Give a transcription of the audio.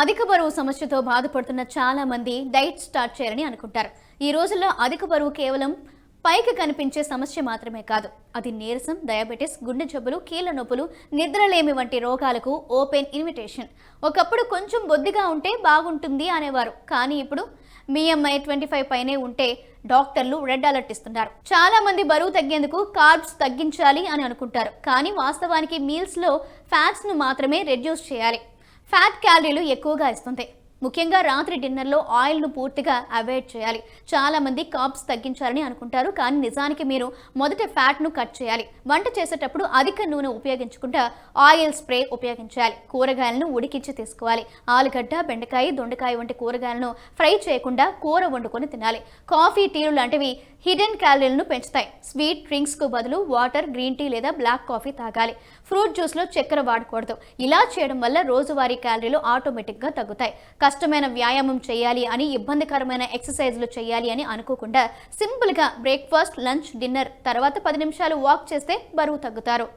అధిక బరువు సమస్యతో బాధపడుతున్న చాలా మంది డైట్ స్టార్ట్ చేయాలని అనుకుంటారు. ఈ రోజుల్లో అధిక బరువు కేవలం పైకి కనిపించే సమస్య మాత్రమే కాదు. అది నీరసం డయాబెటిస్ గుండె జబ్బులు కీళ్ళ నొప్పులు నిద్రలేమి వంటి రోగాలకు ఓపెన్ ఇన్విటేషన్. ఒకప్పుడు కొంచెం బొద్దిగా ఉంటే బాగుంటుంది అనేవారు. కానీ ఇప్పుడు మీఎంఐ ట్వంటీ ఫైవ్ పైనే ఉంటే డాక్టర్లు రెడ్ అలర్ట్ ఇస్తున్నారు. చాలా మంది బరువు తగ్గేందుకు కార్బ్స్ తగ్గించాలి అని అనుకుంటారు. కానీ వాస్తవానికి మీల్స్లో ఫ్యాట్స్ను మాత్రమే రెడ్యూస్ చేయాలి. ఫ్యాట్ క్యాలరీలు ఎక్కువగా ఇస్తుంది. ముఖ్యంగా రాత్రి డిన్నర్లో ఆయిల్ను పూర్తిగా అవాయిడ్ చేయాలి. చాలామంది కాప్స్ తగ్గించాలని అనుకుంటారు కానీ నిజానికి మీరు మొదట ఫ్యాట్ను కట్ చేయాలి. వంట చేసేటప్పుడు అధిక నూనె ఉపయోగించకుండా ఆయిల్ స్ప్రే ఉపయోగించాలి. కూరగాయలను ఉడికించి తీసుకోవాలి. ఆలుగడ్డ బెండకాయ దొండకాయ వంటి కూరగాయలను ఫ్రై చేయకుండా కూర వండుకొని తినాలి. కాఫీ టీలు లాంటివి హిడెన్ క్యాలరీలను పెంచుతాయి. స్వీట్ డ్రింక్స్కు బదులు వాటర్ గ్రీన్ టీ లేదా బ్లాక్ కాఫీ తాగాలి. ఫ్రూట్ జ్యూస్లో చక్కెర వాడకూడదు. ఇలా చేయడం వల్ల రోజువారీ క్యాలరీలు ఆటోమేటిక్గా తగ్గుతాయి. కష్టమైన వ్యాయామం చేయాలి అని ఇబ్బందికరమైన ఎక్సర్సైజ్లు చేయాలి అని అనుకోకుండా సింపుల్గా బ్రేక్ఫాస్ట్ లంచ్ డిన్నర్ తర్వాత పది నిమిషాలు వాక్ చేస్తే బరువు తగ్గుతారు.